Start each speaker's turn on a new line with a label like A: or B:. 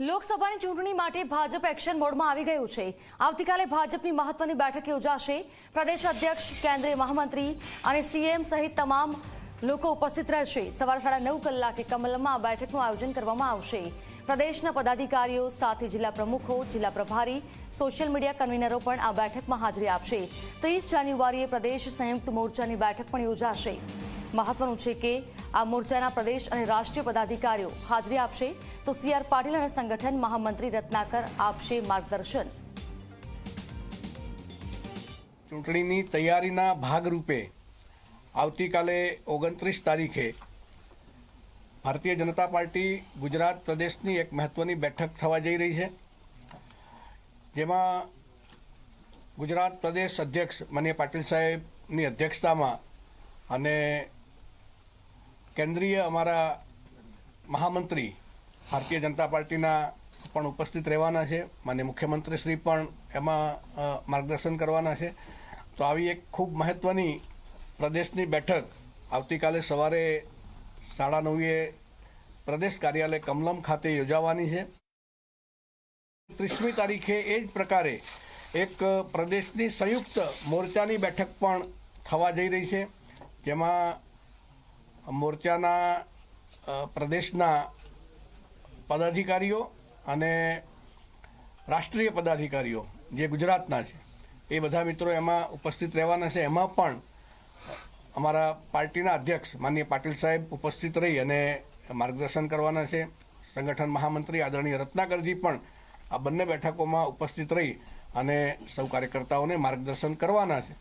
A: લોકસભાની ચૂંટણી માટે ભાજપ એક્શન મોડમાં આવી ગયું છે. આવતીકાલે ભાજપની મહત્વની બેઠક યોજાશે. પ્રદેશ અધ્યક્ષ, કેન્દ્રીય મહામંત્રી અને સીએમ સહિત તમામ લોકો ઉપસ્થિત રહેશે. સવારે સાડા નવ કલાકે કમલમમાં બેઠકનું આયોજન કરવામાં આવશે. પ્રદેશના પદાધિકારીઓ સાથે જિલ્લા પ્રમુખો, જિલ્લા પ્રભારી, સોશિયલ મીડિયા કન્વીનરો પણ આ બેઠકમાં હાજરી આપશે. ત્રીસ જાન્યુઆરીએ પ્રદેશ સંયુક્ત મોરચાની બેઠક પણ યોજાશે. મહત્વનું છે કે આ મોરચાના પ્રદેશ અને રાષ્ટ્રીય પદાધિકારીઓ હાજરી આપશે તો સી આર પાટીલ અને સંગઠન મહામંત્રી રત્નાકર આપશે માર્ગદર્શન.
B: ચૂંટણીની તૈયારીના ભાગરૂપે આવતીકાલે ઓગણત્રીસ તારીખે ભારતીય જનતા પાર્ટી ગુજરાત પ્રદેશની એક મહત્વની બેઠક થવા જઈ રહી છે. જેમાં ગુજરાત પ્રદેશ અધ્યક્ષ માનીય પાટીલ સાહેબની અધ્યક્ષતામાં અને કેન્દ્રીય અમારા મહામંત્રી ભારતીય જનતા પાર્ટીના પણ ઉપસ્થિત રહેવાના છે. માન્ય મુખ્યમંત્રી શ્રી પણ એમાં માર્ગદર્શન કરવાના છે. તો આવી એક ખૂબ મહત્વની પ્રદેશની બેઠક આવતીકાલે સવારે સાડા નવે પ્રદેશ કાર્યાલય કમલમ ખાતે યોજાવાની છે. ત્રીસમી તારીખે એ જ પ્રકારે એક પ્રદેશની સંયુક્ત મોરચાની બેઠક પણ થવા જઈ રહી છે. જેમાં મોરચાના પ્રદેશના પદાધિકારીઓ અને રાષ્ટ્રીય પદાધિકારીઓ, જે ગુજરાતના છે, એ બધા મિત્રો એમાં ઉપસ્થિત રહેવાના છે. એમાં પણ અમારા પાર્ટીના અધ્યક્ષ માનનીય પાટીલ સાહેબ ઉપસ્થિત રહી અને માર્ગદર્શન કરવાના છે. સંગઠન મહામંત્રી આદરણીય રત્નાકરજી પણ આ બંને બેઠકોમાં ઉપસ્થિત રહી અને સૌ કાર્યકર્તાઓને માર્ગદર્શન કરવાના છે.